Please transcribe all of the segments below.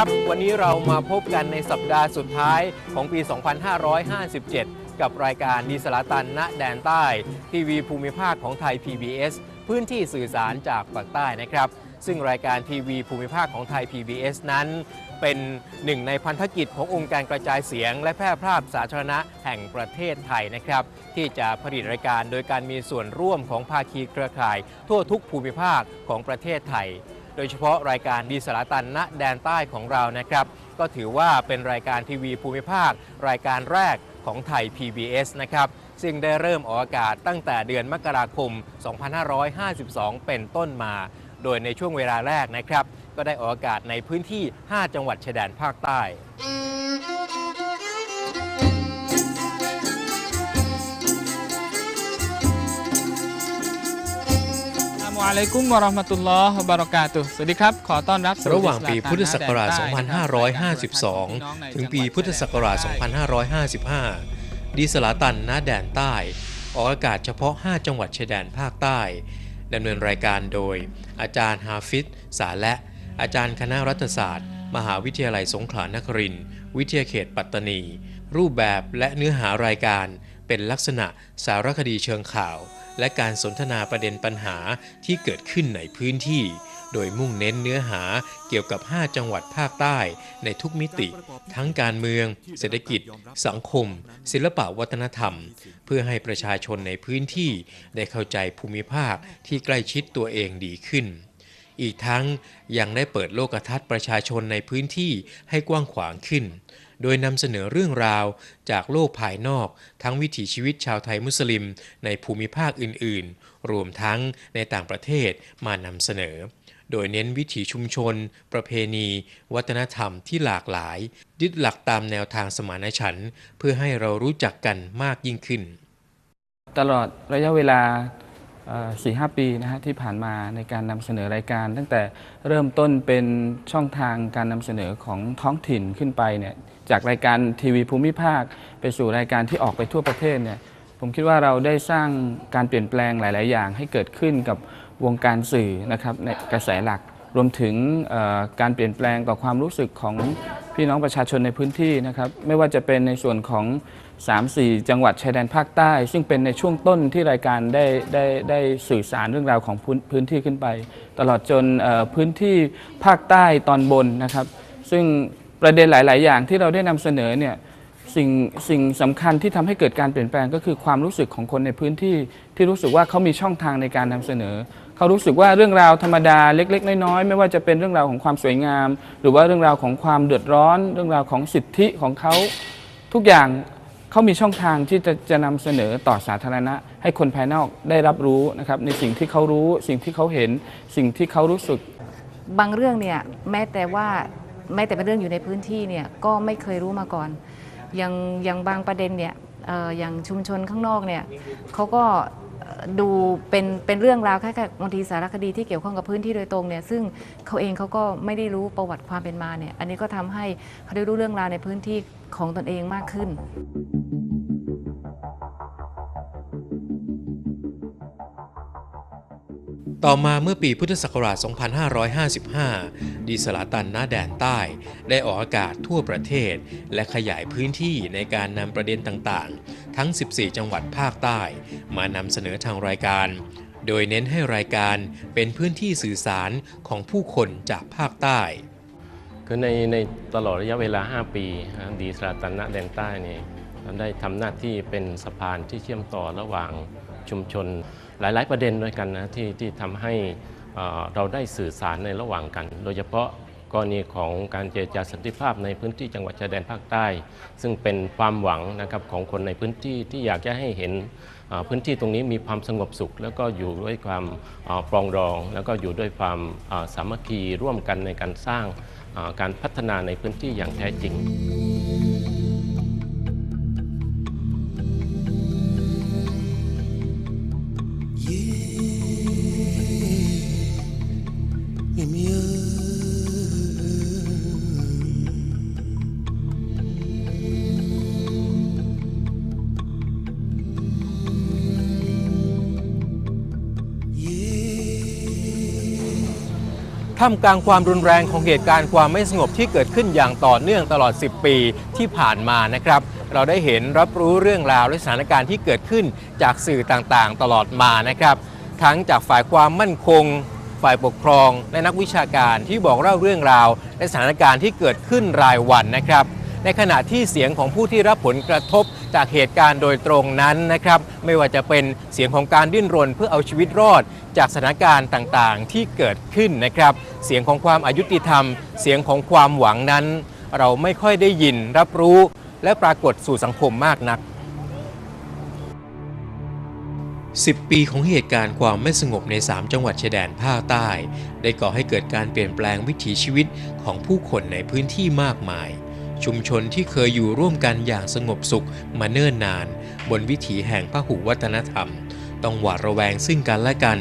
วัสดีครับคุณผู้ชมครับ วันนี้เรามาพบกันในสัปดาห์สุดท้ายของปี 2557 กับรายการดีสลาตันณแดนใต้ ทีวีภูมิภาคของไทย PBS พื้นที่สื่อสารจากปากใต้นะครับ ซึ่งรายการทีวีภูมิภาคของไทย PBS นั้น เป็นหนึ่งในพันธกิจขององค์การกระจายเสียง และแพร่ภาพสาธารณะแห่งประเทศไทยนะครับ ที่จะผลิตรายการโดยการมีส่วนร่วมของภาคีเครือข่าย ทั่วทุกภูมิภาคของประเทศไทย โดยเฉพาะรายการดีสารตันณแดนใต้ของเรานะครับ ก็ถือว่าเป็นรายการทีวีภูมิภาค รายการแรกของไทย PBS นะครับ ซึ่งได้เริ่มออกอากาศตั้งแต่เดือนมกราคม 2552 เป็นต้นมา โดยในช่วงเวลาแรกนะครับ ก็ได้ออกอากาศในพื้นที่ 5 จังหวัดชายแดนภาคใต้ อัสสลามุอะลัยกุมวะเราะห์มะตุลลอฮ์วะบะเราะกาตุฮ์สวัสดีครับ ขอต้อนรับสู่ระหว่างปีอิสลมพุทธศักราชตมหน้แดนใต้นะครับ2552 ถึงปีพุทธศักราช 2555 ดีสลาตันณแดนใต้ ออกอากาศเฉพาะ 5 จังหวัดชายแดนภาคใต้ดำเนินรายการโดย อาจารย์ฮาฟิซสาและ อาจารย์คณะรัฐศาสตร์ มหาวิทยาลัยสงขลานครินทร์วิทยาเขตปัตตานี รูปแบบและเนื้อหารายการเป็นลักษณะสารคดีเชิงข่าว และการสนทนาประเด็นปัญหาที่เกิดขึ้นในพื้นที่ โดยมุ่งเน้นเนื้อหาเกี่ยวกับ 5 จังหวัดภาคใต้ในทุกมิติ ทั้งการเมือง เศรษฐกิจ สังคม ศิลปะวัฒนธรรม เพื่อให้ประชาชนในพื้นที่ได้เข้าใจภูมิภาคที่ใกล้ชิดตัวเองดีขึ้นอีกทั้งยังได้เปิดโลกทัศน์ประชาชนในพื้นที่ให้กว้างขวางขึ้น โดยนำเสนอเรื่องราวจากโลกภายนอก ทั้งวิถีชีวิตชาวไทยมุสลิม ในภูมิภาคอื่นๆ รวมทั้งในต่างประเทศมานำเสนอ โดยเน้นวิถีชุมชน ประเพณี วัฒนธรรมที่หลากหลาย ยึดหลักตามแนวทางสมานฉันท์เพื่อให้เรารู้จักกันมากยิ่งขึ้น ตลอดระยะเวลา4-5หปีนะฮะที่ผ่านมาในการนำเสนอรายการ ตั้งแต่เริ่มต้นเป็นช่องทางการนำเสนอของท้องถิ่นขึ้นไปเนี่ย จากรายการทีวีภูมิภาค ไปสู่รายการที่ออกไปทั่วประเทศเนี่ยผมคิดว่าเราได้สร้างการเปลี่ยนแปลงหลาย ๆ อย่าง ให้เกิดขึ้นกับวงการสื่อนะครับในกระแสหลัก รวมถึงการเปลี่ยนแปลงต่อความรู้สึกของพี่น้องประชาชนในพื้นที่นะครับไม่ว่าจะเป็นในส่วนของ 3-4 จังหวัดชายแดนภาคใต้ ซึ่งเป็นในช่วงต้นที่รายการได้ได้ได้สื่อสารเรื่องราวของพื้นนที่ขึ้นไป ตลอดจนพื้นที่ภาคใต้ตอนบนนะครับ ซึ่ง ประเด็นหลาย ๆ อย่างที่เราได้นำเสนอเนี่ยสิ่งสิ่งสำคัญที่ทำให้เกิดการเปลี่ยนแปลงก็คือความรู้สึกของคนในพื้นที่ที่รู้สึกว่าเขามีช่องทางในการนำเสนอ เขารู้สึกว่าเรื่องราวธรรมดาเล็ก ๆ น้อย ๆ ไม่ว่าจะเป็นเรื่องราวของความสวยงาม หรือว่าเรื่องราวของความเดือดร้อน เรื่องราวของสิทธิของเขาทุกอย่างเขามีช่องทางที่จะจะนำเสนอต่อสาธารณะ ให้คนภายนอกได้รับรู้นะครับในสิ่งที่เขารู้ สิ่งที่เขาเห็น สิ่งที่เขารู้สึก บางเรื่องเนี่ยแม้แต่ว่า แม้แต่เป็นเรื่องอยู่ในพื้นที่เนี่ยก็ไม่เคยรู้มาก่อน อย่างอย่างบางประเด็นเนี่ยเอ่ออย่างชุมชนข้างนอกเนี่ยเขาก็ดูเป็นเป็นเรื่องราวแค่บางทีสารคดีที่เกี่ยวข้องกับพื้นที่โดยตรงเนี่ยซึ่งเขาเองเขาก็ไม่ได้รู้ประวัติความเป็นมาเนี่ยอันนี้ก็ทำให้เขาได้รู้เรื่องราวในพื้นที่ของตนเองมากขึ้น ต่อมาเมื่อปีพุทธศักราช 2555 ดีสลาตันณแดนใต้ ได้ออกอากาศทั่วประเทศ และขยายพื้นที่ในการนำประเด็นต่างๆ ทั้ง 14 จังหวัดภาคใต้ มานำเสนอทางรายการ โดยเน้นให้รายการเป็นพื้นที่สื่อสารของผู้คนจากภาคใต้คือในในตลอดระยะเวลา 5 ปีดีสราตันนะแดนใต้นี่ได้ทำหน้าที่เป็นสะพานที่เชื่อมต่อระหว่างชุมชน หลาย ๆ ประเด็นด้วยกันนะที่ที่ทำให้เราได้สื่อสารในระหว่างกัน โดยเฉพาะกรณีของการเจรจาสันติภาพในพื้นที่จังหวัดชายแดนภาคใต้ ซึ่งเป็นความหวังนะครับของคนในพื้นที่ที่อยากจะให้เห็นพื้นที่ตรงนี้มีความสงบสุข แล้วก็อยู่ด้วยความปรองดอง แล้วก็อยู่ด้วยความสามัคคีร่วมกันในการสร้างการพัฒนาในพื้นที่อย่างแท้จริง ท่ามกลางความรุนแรงของเหตุการณ์ความไม่สงบที่เกิดขึ้นอย่างต่อเนื่องตลอด 10 ปีที่ผ่านมานะครับ เราได้เห็นรับรู้เรื่องราวและสถานการณ์ที่เกิดขึ้นจากสื่อต่างๆ ตลอดมานะครับ ทั้งจากฝ่ายความมั่นคง ฝ่ายปกครอง และนักวิชาการที่บอกเล่าเรื่องราว และสถานการณ์ที่เกิดขึ้นรายวันนะครับ ในขณะที่เสียงของผู้ที่รับผลกระทบจากเหตุการณ์โดยตรงนั้นนะครับ ไม่ว่าจะเป็นเสียงของการดิ้นรนเพื่อเอาชีวิตรอด จากสถานการณ์ต่างๆ ที่เกิดขึ้นนะครับ เสียงของความอายุติธรรม เสียงของความหวังนั้น เราไม่ค่อยได้ยินรับรู้และปรากฏสู่สังคมมากนัก 10 ปีของเหตุการณ์ความไม่สงบใน 3 จังหวัดชายแดนภาคใต้ ได้ก่อให้เกิดการเปลี่ยนแปลงวิถีชีวิตของผู้คนในพื้นที่มากมาย ชุมชนที่เคยอยู่ร่วมกันอย่างสงบสุขมาเนิ่นนาน บนวิถีแห่งพหุวัฒนธรรม ต้องหวาดระแวงซึ่งกันและกัน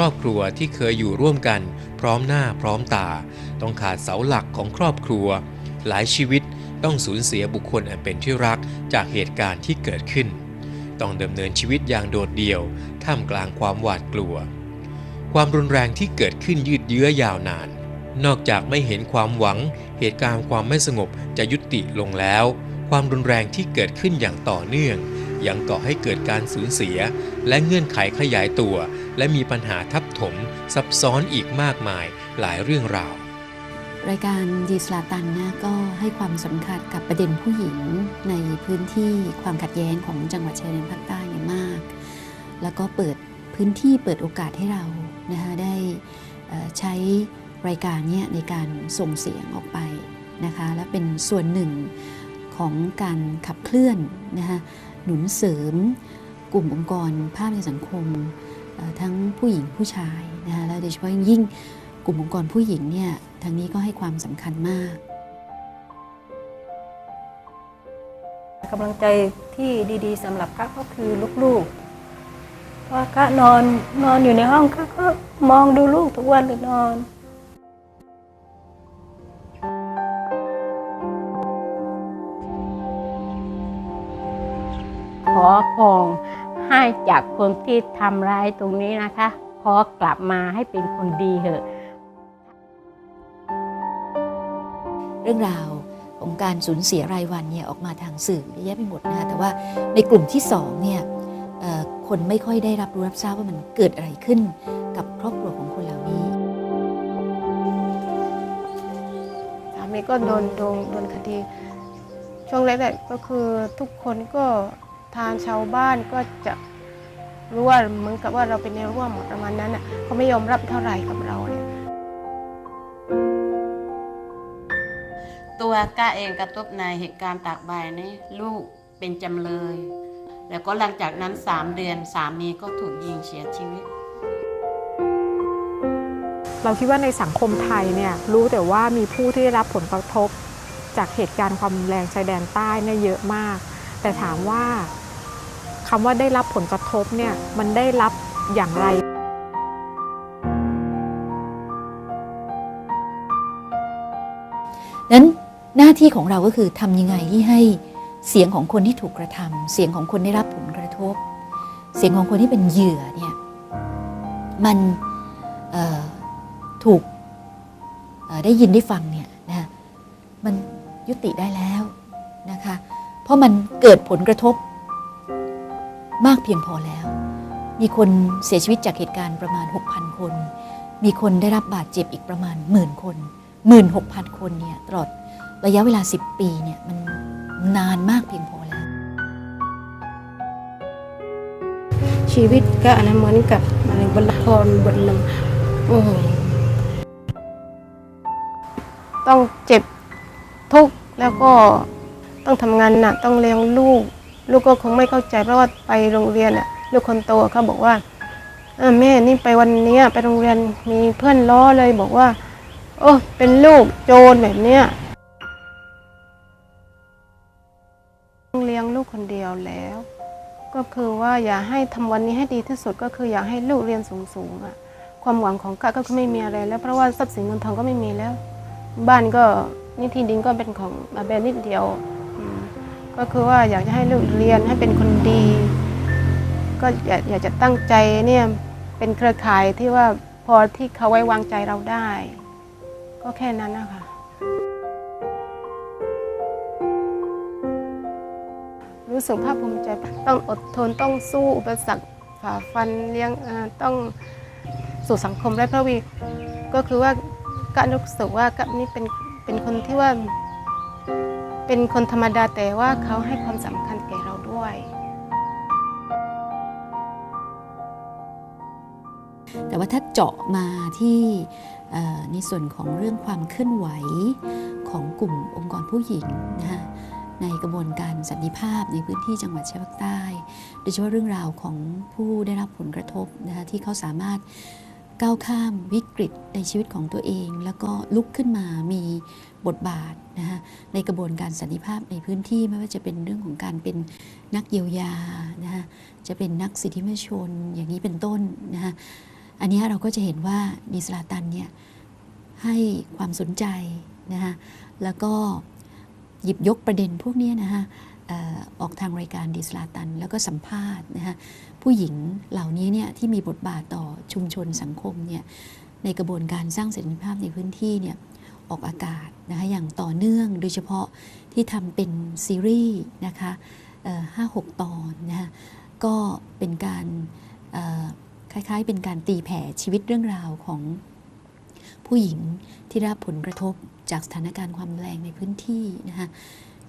ครอบครัวที่เคยอยู่ร่วมกัน พร้อมหน้าพร้อมตา ต้องขาดเสาหลักของครอบครัว หลายชีวิตต้องสูญเสียบุคคลอันเป็นที่รักจากเหตุการณ์ที่เกิดขึ้น ต้องดำเนินชีวิตอย่างโดดเดี่ยว ท่ามกลางความหวาดกลัว ความรุนแรงที่เกิดขึ้นยืดเยื้อยาวนาน นอกจากไม่เห็นความหวัง เหตุการณ์ความไม่สงบจะยุติลงแล้ว ความรุนแรงที่เกิดขึ้นอย่างต่อเนื่อง ยังก่อให้เกิดการสูญเสีย และเงื่อนไขขยายตัว และมีปัญหาทับถม ซับซ้อนอีกมากมายหลายเรื่องราว รายการดีสลาตันนะก็ให้ความสำคัญกับประเด็นผู้หญิงในพื้นที่ความขัดแย้งของจังหวัดชายแดนภาคใต้มาก แล้วก็เปิดพื้นที่เปิดโอกาสให้เรานะคะได้ใช้รายการนี้ในการส่งเสียงออกไปนะคะและเป็นส่วนหนึ่งของการขับเคลื่อนนะคะ หนุนเสริม กลุ่มองค์กรภาพในสังคม ทั้งผู้หญิงผู้ชายนะคะและโดยเฉพาะยิ่งกลุ่มองค์กรผู้หญิงเนี่ยทางนี้ก็ให้ความสำคัญมากกำลังใจที่ดีๆสำหรับก้าก็คือลูกๆพราะก้านอนนอนอยู่ในห้องก้าก็มองดูลูกทุกวันเลยนอน ขอพองให้จากคนที่ทำร้ายตรงนี้นะคะ ขอกลับมาให้เป็นคนดีเถอะ เรื่องราวของการสูญเสียรายวันเนี่ยออกมาทางสื่อเยอะแยะไปหมดนะคะแต่ว่าในกลุ่มที่สองเนี่ยเอ่อคนไม่ค่อยได้รับรู้รับทราบว่ามันเกิดอะไรขึ้นกับครอบครัวของคนเหล่านี้สามีก็โดนโดนโดนคดี ช่วงแรกๆก็คือทุกคนก็ ทางชาวบ้านก็จะรู้ว่าเหมือนกับว่าเราเป็นแนวร่วมประมาณนั้นอะเขาไม่ยอมรับเท่าไหร่กับเราเนี่ยตัวก้าเองกระทบในเหตุการณ์ตากใบนี้ลูกเป็นจำเลย แล้วก็หลังจากนั้น3เดือนสามีก็ถูกยิงเสียชีวิต เราคิดว่าในสังคมไทยเนี่ยรู้แต่ว่ามีผู้ที่ได้รับผลกระทบ จากเหตุการณ์ความรุนแรงชายแดนใต้เนี่ยเยอะมาก แต่ถามว่า คำว่าได้รับผลกระทบเนี่ยมันได้รับอย่างไร นั้นหน้าที่ของเราก็คือทำยังไงที่ให้เสียงของคนที่ถูกกระทำเสียงของคนได้รับผลกระทบ เสียงของคนที่เป็นเหยื่อเนี่ยมันถูกได้ยินได้ฟังเนี่ยนะมันยุติได้แล้วนะคะเพราะมันเกิดผลกระทบ มากเพียงพอแล้ว มีคนเสียชีวิตจากเหตุการณ์ประมาณ 6,000 คน มีคนได้รับบาดเจ็บอีกประมาณหมื่นคน16,000 คนเนี่ยตลอดระยะเวลา 10 ปีเนี่ยมันนานมากเพียงพอแล้ว ชีวิตก็อันนั้นเหมือนกับอะไรบนละครบทหนึ่งโอ้โหต้องเจ็บทุกข์แล้วก็ต้องทำงานหนักต้องเลี้ยงลูก ลูกก็คงไม่เข้าใจเพราะว่าไปโรงเรียนอะลูกคนโตเขาบอกว่าแม่นี่ไปวันนี้ไปโรงเรียนมีเพื่อนล้อเลยบอกว่า โอ้เป็นลูกโจรแบบเนี้ยเลี้ยงลูกคนเดียวแล้ว ก็คือว่าอย่าให้ทำวันนี้ให้ดีที่สุดก็คืออยากให้ลูกเรียนสูงๆอะความหวังของกะก็คือไม่มีอะไรแล้ว เพราะว่าทรัพย์สินเงินทองก็ไม่มีแล้ว บ้านก็นี่ที่ดินก็เป็นของอาแบนนิดเดียว ก็คือว่าอยากจะให้ลูกเรียนให้เป็นคนดี ก็อยากอยากจะตั้งใจเนี่ยเป็นเครือข่ายที่ว่าพอที่เขาไว้วางใจเราได้ ก็แค่นั้นนะคะรู้สึกภาคภูมิใจต้องอดทนต้องสู้อุปสรรคฝ่าฟันเลี้ยงต้องสู่สังคมและพระวีก็คือว่าก็รู้สึกว่าก็นี่เป็นเป็นคนที่ว่า เป็นคนธรรมดาแต่ว่าเขาให้ความสำคัญแก่เราด้วย แต่ว่าถ้าเจาะมาที่ในส่วนของเรื่องความเคลื่อนไหวของกลุ่มองค์กรผู้หญิงนะคะในกระบวนการสันติภาพในพื้นที่จังหวัดชายภาคใต้ โดยเฉพาะเรื่องราวของผู้ได้รับผลกระทบนะคะที่เขาสามารถ ก้าวข้ามวิกฤตในชีวิตของตัวเอง แล้วก็ลุกขึ้นมามีบทบาทนะคะในกระบวนการสันติภาพในพื้นที่ไม่ว่าจะเป็นเรื่องของการเป็นนักเยียวยานะคะจะเป็นนักสิทธิมนุษยชนอย่างนี้เป็นต้นนะคะอันนี้เราก็จะเห็นว่าดีสลาตันเนี่ยให้ความสนใจนะคะแล้วก็หยิบยกประเด็นพวกนี้นะคะออกทางรายการดีสลาตัน แล้วก็สัมภาษณ์นะคะ ผู้หญิงเหล่านี้เนี่ยที่มีบทบาทต่อชุมชนสังคมเนี่ยในกระบวนการสร้างเสรีภาพในพื้นที่เนี่ยออกอากาศนะคะอย่างต่อเนื่องโดยเฉพาะที่ทำเป็นซีรีส์นะคะห้าหกตอนนะคะก็เป็นการคล้ายๆ เป็นการตีแผ่ชีวิตเรื่องราวของผู้หญิงที่ได้รับผลกระทบจากสถานการณ์ความแรงในพื้นที่นะคะ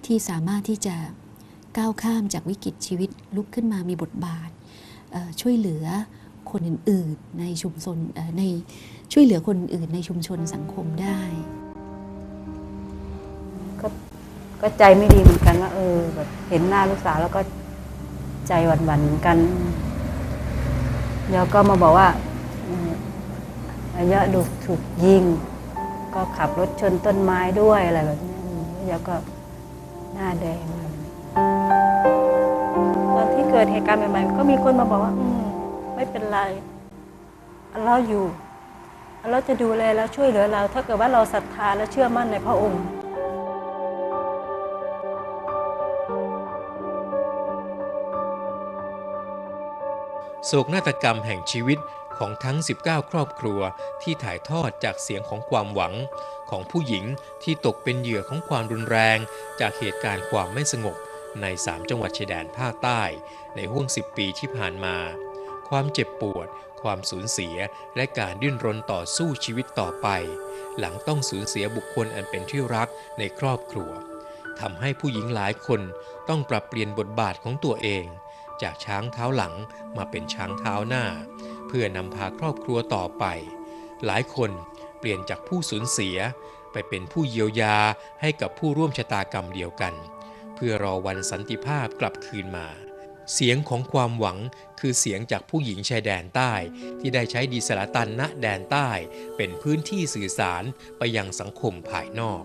ที่สามารถที่จะก้าวข้ามจากวิกฤตชีวิตลุกขึ้นมามีบทบาท ช่วยเหลือคนอื่นๆในชุมชนในช่วยเหลือคนอื่นในชุมชนสังคมได้ก็ใจไม่ดีเหมือนกันว่าเออแบบเห็นหน้าลูกสาวแล้วก็ใจหวั่นๆเหมือนกัน แล้วก็มาบอกว่าอืมอายะดูถูกยิง ก็ขับรถชนต้นไม้ด้วยอะไรแบบนี้แล้วก็หน้าแดง ที่เกิดเหตุการณ์ใหม่ๆ ก็มีคนมาบอกว่า อืมไม่เป็นไรอัลเลอฮ์อยู่อัลเลอฮ์จะดูแลแล้วช่วยเหลือเรา ถ้าเกิดว่าเราศรัทธาและเชื่อมั่นในพระองค์โศกนาฏกรรมแห่งชีวิตของทั้ง 19 ครอบครัวที่ถ่ายทอดจากเสียงของความหวัง ของผู้หญิงที่ตกเป็นเหยื่อของความรุนแรง จากเหตุการณ์ความไม่สงบ ใน 3 จังหวัดชายแดนภาคใต้ในห่วง 10 ปีที่ผ่านมา ความเจ็บปวด ความสูญเสียและการดิ้นรนต่อสู้ชีวิตต่อไป หลังต้องสูญเสียบุคคลอันเป็นที่รักในครอบครัวทำให้ผู้หญิงหลายคนต้องปรับเปลี่ยนบทบาทของตัวเอง จากช้างเท้าหลังมาเป็นช้างเท้าหน้า เพื่อนำพาครอบครัวต่อไป หลายคนเปลี่ยนจากผู้สูญเสีย ไปเป็นผู้เยียวยาให้กับผู้ร่วมชะตากรรมเดียวกัน เพื่อรอวันสันติภาพกลับคืนมา เสียงของความหวังคือเสียงจากผู้หญิงชายแดนใต้ ที่ได้ใช้ดีสลาตันณแดนใต้ เป็นพื้นที่สื่อสารไปยังสังคมภายนอก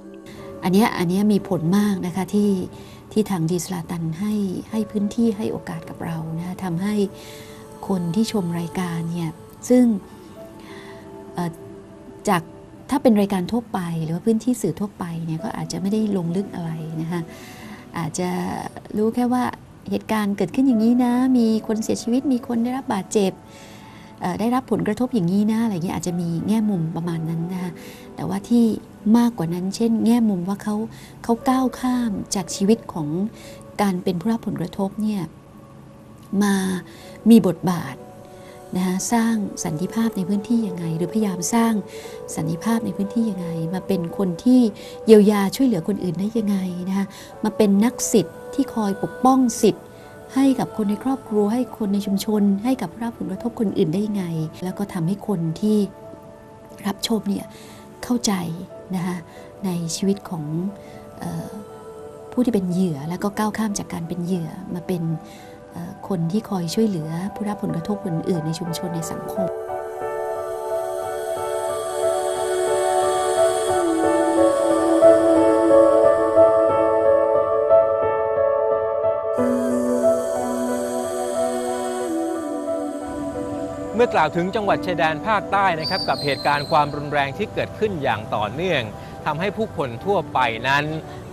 อันนี้อันนี้มีผลมากนะคะที่ที่ทางดีสลาตันให้ให้พื้นที่ให้โอกาสกับเรานะทำให้คนที่ชมรายการเนี่ยซึ่งจากถ้าเป็นรายการทั่วไป หรือว่าพื้นที่สื่อทั่วไปเนี่ยก็อาจจะไม่ได้ลงลึกอะไรนะคะ อาจจะรู้แค่ว่าเหตุการณ์เกิดขึ้นอย่างนี้นะ มีคนเสียชีวิตมีคนได้รับบาดเจ็บได้รับผลกระทบอย่างนี้นะอะไรเงี้ยอาจจะมีแง่มุมประมาณนั้นนะคะแต่ว่าที่มากกว่านั้นเช่น แง่มุมว่าเขาเขาก้าวข้ามจากชีวิตของการเป็นผู้รับผลกระทบเนี่ยมามีบทบาท นะคะสร้างสันติภาพในพื้นที่ยังไง หรือพยายามสร้างสันติภาพในพื้นที่ยังไง มาเป็นคนที่เยียวยาช่วยเหลือคนอื่นได้ยังไงนะคะมาเป็นนักสิทธิ์ที่คอยปกป้องสิทธิ์ ให้กับคนในครอบครัว ให้คนในชุมชน ให้กับผู้รับผลกระทบคนอื่นได้ยังไง แล้วก็ทำให้คนที่รับชมเนี่ยเข้าใจนะคะในชีวิตของออผู้ที่เป็นเหยื่อแล้วก็ก้าวข้ามจากการเป็นเหยื่อมาเป็น คนที่คอยช่วยเหลือผู้รับผลกระทบคนอื่นในชุมชนในสังคมเมื่อกล่าวถึงจังหวัดชายแดนภาคใต้นะครับ กับเหตุการณ์ความรุนแรงที่เกิดขึ้นอย่างต่อเนื่องทำให้ผู้คนทั่วไปนั้น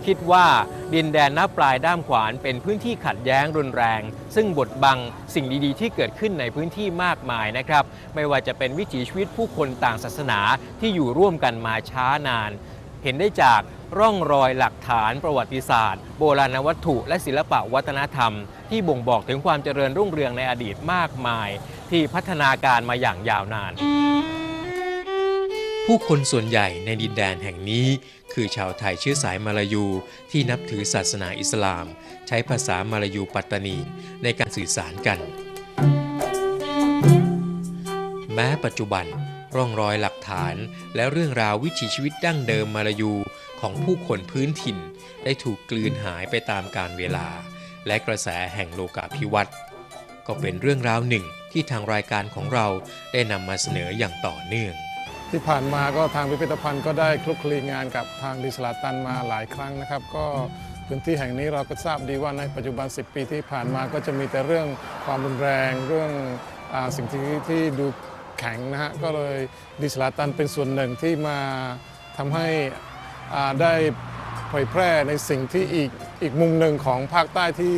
คิดว่าดินแดนหน้าปลายด้ามขวานเป็นพื้นที่ขัดแย้งรุนแรง ซึ่งบดบังสิ่งดีๆ ที่เกิดขึ้นในพื้นที่มากมายนะครับ ไม่ว่าจะเป็นวิถีชีวิตผู้คนต่างศาสนาที่อยู่ร่วมกันมาช้านาน เห็นได้จากร่องรอยหลักฐานประวัติศาสตร์ โบราณวัตถุและศิลปะวัฒนธรรม ที่บ่งบอกถึงความเจริญรุ่งเรืองในอดีตมากมาย ที่พัฒนาการมาอย่างยาวนาน ผู้คนส่วนใหญ่ในดินแดนแห่งนี้ คือชาวไทยเชื้อสายมาลายูที่นับถือศาสนาอิสลาม ใช้ภาษามาลายูปัตตานี ในการสื่อสารกัน แม้ปัจจุบันร่องรอยหลักฐานและเรื่องราววิถีชีวิตดั้งเดิมมาลายูของผู้คนพื้นถิ่น ได้ถูกกลืนหายไปตามกาลเวลา และกระแสแห่งโลกาภิวัตน์ก็เป็นเรื่องราวหนึ่งที่ทางรายการของเราได้นำมาเสนออย่างต่อเนื่อง ที่ผ่านมาก็ทางพิพิธภัณฑ์ก็ได้คลุกคลีงานกับทางดิสลาตันมาหลายครั้งนะครับ ก็พื้นที่แห่งนี้เราก็ทราบดีว่าในปัจจุบัน 10 ปีที่ผ่านมาก็จะมีแต่เรื่องความรุนแรง เรื่องอสิ่งที่ที่ดูแข็งนะฮะก็เลยดิสลาตันเป็นส่วนหนึ่งที่มาทำให้ได้เผยแพร่ในสิ่งที่อีกอีกมุมหนึ่งของภาคใต้ที่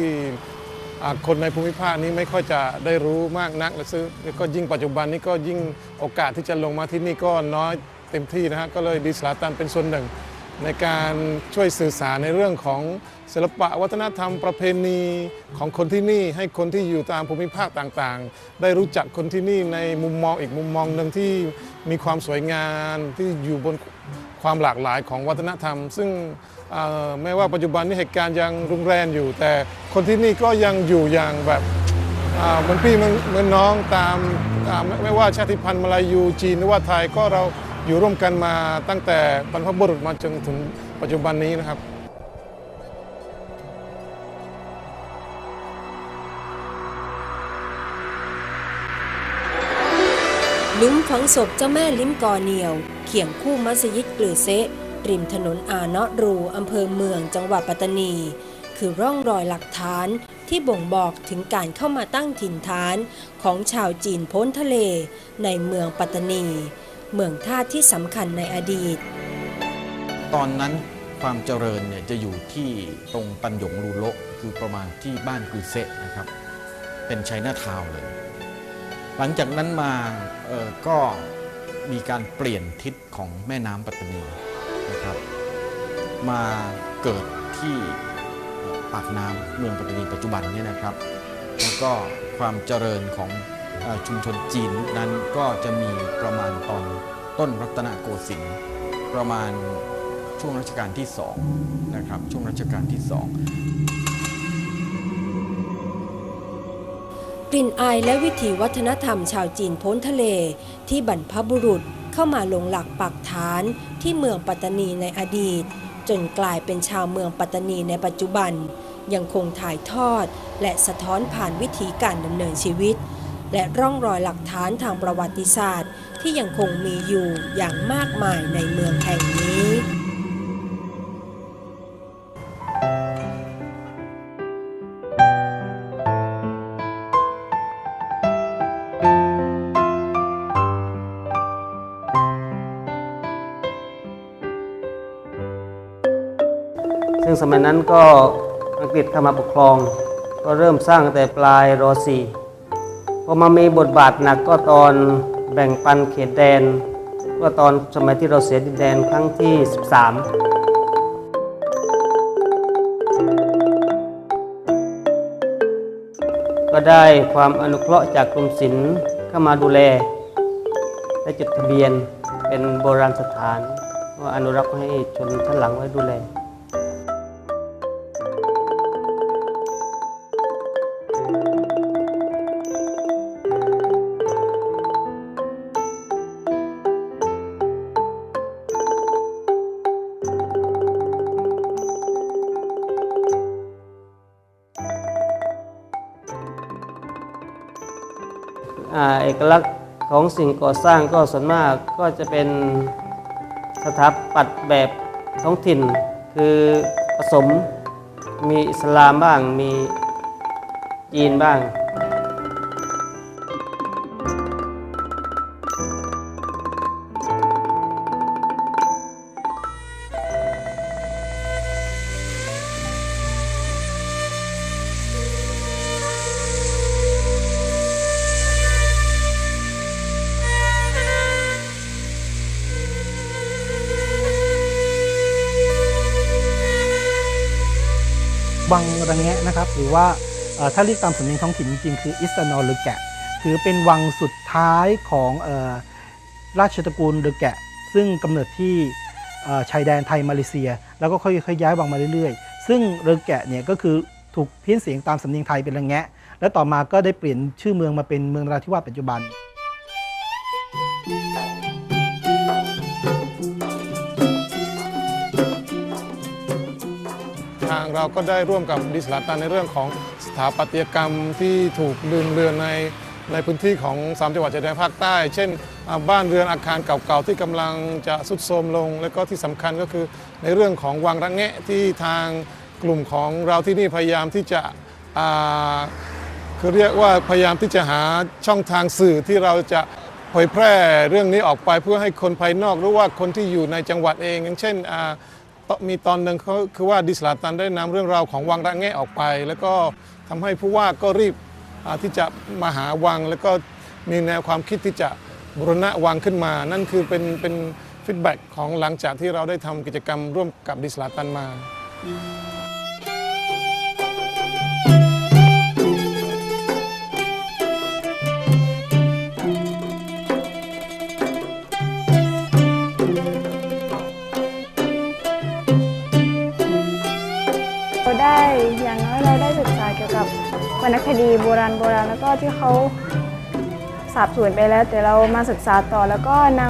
คนในภูมิภาคนี้ไม่ค่อยจะได้รู้มากนักและซึ่งก็ยิ่งปัจจุบันนี้ก็ยิ่งโอกาสที่จะลงมาที่นี่ก็น้อยเต็มที่นะฮะก็เลยดิสลาตันเป็นส่วนหนึ่ง ในการช่วยสื่อสารในเรื่องของศิลปะวัฒนธรรมประเพณีของคนที่นี่ ให้คนที่อยู่ตามภูมิภาคต่างๆ ได้รู้จักคนที่นี่ในมุมมองอีกมุมมองหนึ่งที่มีความสวยงามที่อยู่บนความหลากหลายของวัฒนธรรม ซึ่ง แม้ว่าปัจจุบันนี้เหตุการณ์ยังรุนแรงอยู่ แต่คนที่นี่ก็ยังอยู่อย่างแบบเหมือนพี่เหมือนมือนน้องตามาไม่ไม่ว่าชาติพันธุ์มาลายูจีนหรือว่าไทยก็เราอยู่ร่วมกันมาตั้งแต่บรรพบุรุษมาจนถึงปัจจุบันนี้นะครับลุมฝังศพเจ้าแม่ลิ้มกอเหนียว เขียงคู่มัสยิดกลือเซะ ริมถนนอาเนาะรูอำเภอเมืองจังหวัดปัตตานี คือร่องรอยหลักฐานที่บ่งบอกถึงการเข้ามาตั้งถิ่นฐานของชาวจีนพ้นทะเลในเมืองปัตตานี เมืองท่าที่สำคัญในอดีต ตอนนั้นความเจริญเนี่ยจะอยู่ที่ตรงตันหยงลูโลคือประมาณที่บ้านกุยเซะนะครับ เป็นไชน่าทาวน์เลย หลังจากนั้นมาก็มีการเปลี่ยนทิศของแม่น้ำปัตตานี นะครับ มาเกิดที่ปากน้ำเมืองปัตตานีปัจจุบันเนี่ยนะครับ แล้วก็ความเจริญของชุมชนจีนนั้นก็จะมีประมาณตอนต้นรัตนโกสินทร์ประมาณช่วงรัชกาลที่สองนะครับ ช่วงรัชกาลที่สองกลิ่นอายและวิถีวัฒนธรรมชาวจีนพ้นทะเลที่บรรพบุรุษ เข้ามาลงหลักปักฐานที่เมืองปัตตานีในอดีต จนกลายเป็นชาวเมืองปัตตานีในปัจจุบัน ยังคงถ่ายทอด และสะท้อนผ่านวิธีการดำเนินชีวิต และร่องรอยหลักฐานทางประวัติศาสตร์ ที่ยังคงมีอยู่อย่างมากมายในเมืองแห่งนี้ ซึ่งสมัยนั้นก็อังกฤษเข้ามาปกครอง ก็เริ่มสร้างตั้งแต่ปลายรสีพอมามีบทบาทหนักก็ตอนแบ่งปันเขตแดน ก็ตอนสมัยที่เราเสียดินแดนครั้งที่ 13ก็ได้ความอนุเคราะห์จากกรมศิลป์เข้ามาดูแลได้จดทะเบียนเป็นโบราณสถานว่าอนุรักษ์ให้ชนชั้นหลังไว้ดูแล เอกลักษณ์ของสิ่งก่อสร้างก็ส่วนมากก็จะเป็นสถาปัตย์แบบท้องถิ่น คือผสมมีอิสลามบ้างมีจีนบ้าง นะครับ หรือว่าถ้าเรียกตามสำเนียงท้องถิ่นจริงๆ คืออิสตานอลหรือแกะ ถือเป็นวังสุดท้ายของออราชตระกูลเดอแกะ ซึ่งกำเนิดที่ชายแดนไทยมาเลเซีย แล้วก็ค่อยๆย้ายวังมาเรื่อยๆ ซึ่งเรือแกะเนี่ยก็คือถูกเพี้ยนเสียงตามสำเนียงไทยเป็นระแงะ และต่อมาก็ได้เปลี่ยนชื่อเมืองมาเป็นเมืองราธิวาสปัจจุบัน เราก็ได้ร่วมกับดิสลาตันในเรื่องของสถาปัตยกรรมที่ถูกลืมเลือนในในพื้นที่ของสามจังหวัดชายแดนภาคใต้ เช่น บ้านเรือนอาคารเก่าๆ ที่กำลังจะสุดโทรมลง และก็ที่สำคัญก็คือในเรื่องของวังระแงะที่ทางกลุ่มของเราที่นี่พยายามที่จะคือเรียกว่าพยายามที่จะหาช่องทางสื่อที่เราจะเผยแพร่เรื่องนี้ออกไปเพื่อให้คนภายนอกหรือว่าคนที่อยู่ในจังหวัดเอง อย่างเช่น มีตอนหนึ่งเขาคือว่าดิสลาตันได้นำเรื่องราวของวังระแงะออกไป แล้วก็ทำให้ผู้ว่าก็รีบที่จะมาหาวัง แล้วก็มีแนวความคิดที่จะบูรณะวังขึ้นมา นั่นคือเป็นเป็นฟีดแบ็กของหลังจากที่เราได้ทำกิจกรรมร่วมกับดิสลาตันมา วรรณคดีโบราณโบราณแล้วก็ที่เขาสาบสูญไปแล้ว แต่เรามาศึกษาต่อแล้วก็น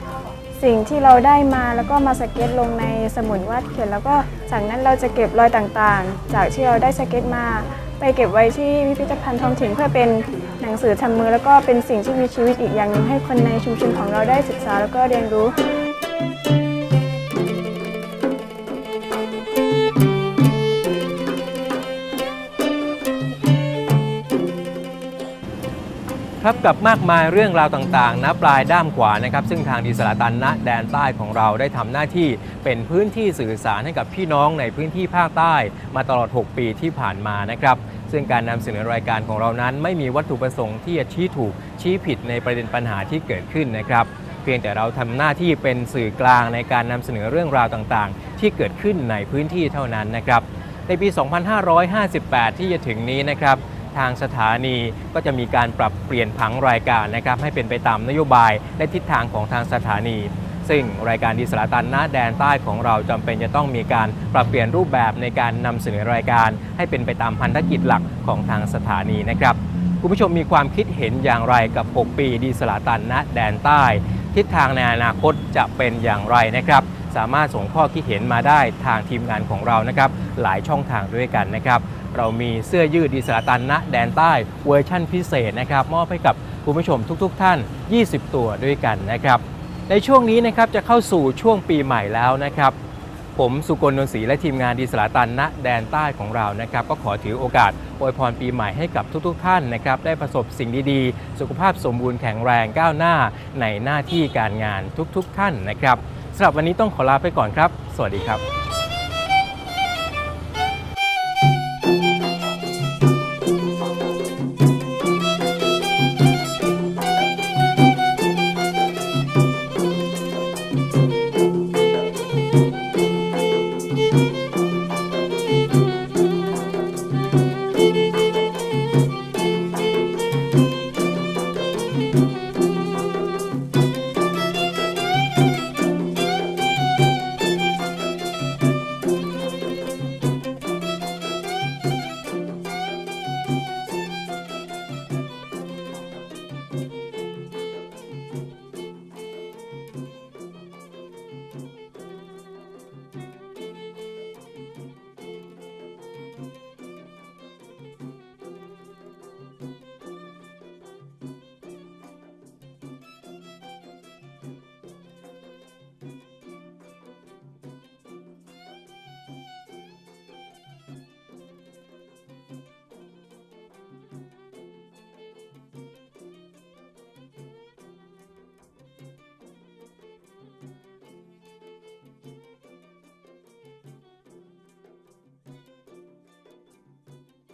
ำสิ่งที่เราได้มาแล้วก็มาสเก็ตลงในสมุดวาดเขียน แล้วก็จากนั้นเราจะเก็บรอยต่างๆ จากที่เราได้สเก็ตมา ไปเก็บไว้ที่พิพิธภัณฑ์ท้องถิ่นเพื่อเป็นหนังสือทำมือ แล้วก็เป็นสิ่งที่มีชีวิตอีกอย่างหนึ่งให้คนในชุมชนของเราได้ศึกษาแล้วก็เรียนรู้ ครับกับมากมายเรื่องราวต่างๆนะปลายด้ามขวานะครับ ซึ่งทางดิสลาตันณแดนใต้ของเราได้ทำหน้าที่เป็นพื้นที่สื่อสารให้กับพี่น้องในพื้นที่ภาคใต้ มาตลอด 6 ปีที่ผ่านมานะครับ ซึ่งการนำเสนอรายการของเรานั้น ไม่มีวัตถุประสงค์ที่จะชี้ถูกชี้ผิดในประเด็นปัญหาที่เกิดขึ้นนะครับเพียงแต่เราทำหน้าที่เป็นสื่อกลางในการนำเสนอเรื่องราวต่างๆ ที่เกิดขึ้นในพื้นที่เท่านั้นนะครับในปี 2558 ที่จะถึงนี้นะครับ ทางสถานีก็จะมีการปรับเปลี่ยนผังรายการนะครับให้เป็นไปตามนโยบายและทิศทางของทางสถานี ซึ่งรายการดีสลาตันณแดนใต้ของเราจำเป็นจะต้องมีการปรับเปลี่ยนรูปแบบในการนำเสนอรายการ ให้เป็นไปตามพันธกิจหลักของทางสถานีนะครับคุณผู้ชมมีความคิดเห็นอย่างไรกับ 6 ปีดีสลาตันณแดนใต้ ทิศทางในอนาคตจะเป็นอย่างไรนะครับ สามารถส่งข้อคิดเห็นมาได้ทางทีมงานของเรานะครับ หลายช่องทางด้วยกันนะครับ เรามีเสื้อยืดดีสลาตันณแดนใต้เวอร์ชั่นพิเศษนะครับมอบให้กับคุณผู้ชมทุกๆทท่าน 20 ตัวด้วยกันนะครับในช่วงนี้นะครับจะเข้าสู่ช่วงปีใหม่แล้วนะครับ ผมสุกลนนทศรีและทีมงานดีสลาตันณแดนใต้ของเรานะครับ ก็ขอถือโอกาสอวยพรปีใหม่ให้กับทุกๆทท่านนะครับ ได้ประสบสิ่งดีๆ สุขภาพสมบูรณ์แข็งแรงก้าวหน้าในหน้าที่การงานทุกๆทท่านนะครับสำหรับวันนี้ต้องขอลาไปก่อนครับ สวัสดีครับ